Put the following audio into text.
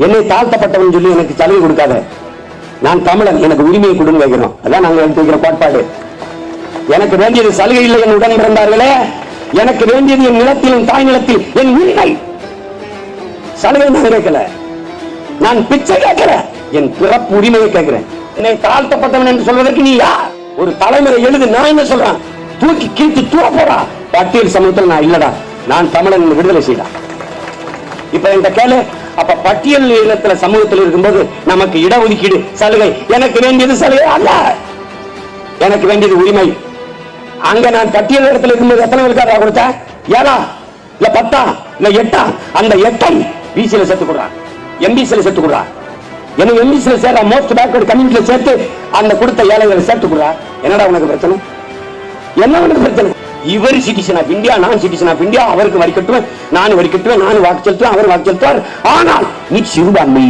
என்னை தாழ்த்தப்பட்டவன் சொல்லி எனக்கு சலுகை கொடுக்காத. நான் தமிழன் எனக்கு உரிமையை கொடுங்க வைக்கிறோம் அதான் நாங்கள் எடுத்து வைக்கிற கோட்பாடு. எனக்கு வேண்டியது சலுகை இல்லை என் உடன் பிறந்தார்களே. எனக்கு வேண்டியது என் நிலத்தில் என் தாய் நிலத்தில் என் உரிமை. சலுகை நான் கேட்கல. நான் பிச்சை கேட்கல. என் பிறப்பு உரிமையை கேட்கிறேன். என்னை தாழ்த்தப்பட்டவன் என்று சொல்வதற்கு நீ யார்? ஒரு தலைமுறை எழுது நான் என்ன சொல்றேன். தூக்கி கீழ்த்து தூர போறா பட்டியல் சமூகத்தில் நான் இல்லடா. நான் தமிழன் விடுதலை செய்யலாம் இப்ப என்கிட்ட கேளு. அப்ப பட்டியல் இனத்துல சமூகத்தில் இருக்கும்போது நமக்கு இடஒதுக்கீடு சலுகை. எனக்கு வேண்டியது சலுகை அல்ல. எனக்கு வேண்டியது உரிமை. அங்க நான் பட்டியல் இடத்துல இருக்கும்போது எத்தனை இருக்காரா கொடுத்தா? ஏழா? இல்ல பத்தா? இல்ல எட்டா? அந்த எட்டை பிசியில சேர்த்து கொடுறான். எம்பிசியில சேர்த்து கொடுறான். எனக்கு எம்பிசியில சேர்ற மோஸ்ட் பேக்வர்ட் கம்யூனிட்டியில சேர்த்து அந்த கொடுத்த ஏழைகளை சேர்த்து கொடுறா. என்னடா உனக்கு பிரச்சனை? என்ன உனக்கு பிரச்சனை? இவர் சிட்டிசன் ஆஃப் இந்தியா நான் சிட்டிசன் ஆஃப் இந்தியா அவருக்கு வரி கட்டுவேன் நான் வரி கட்டுவேன் நான் வாக்கு செலுத்துவேன் அவர் வாக்கு செலுத்துவார். ஆனால் நீ சிறுபான்மை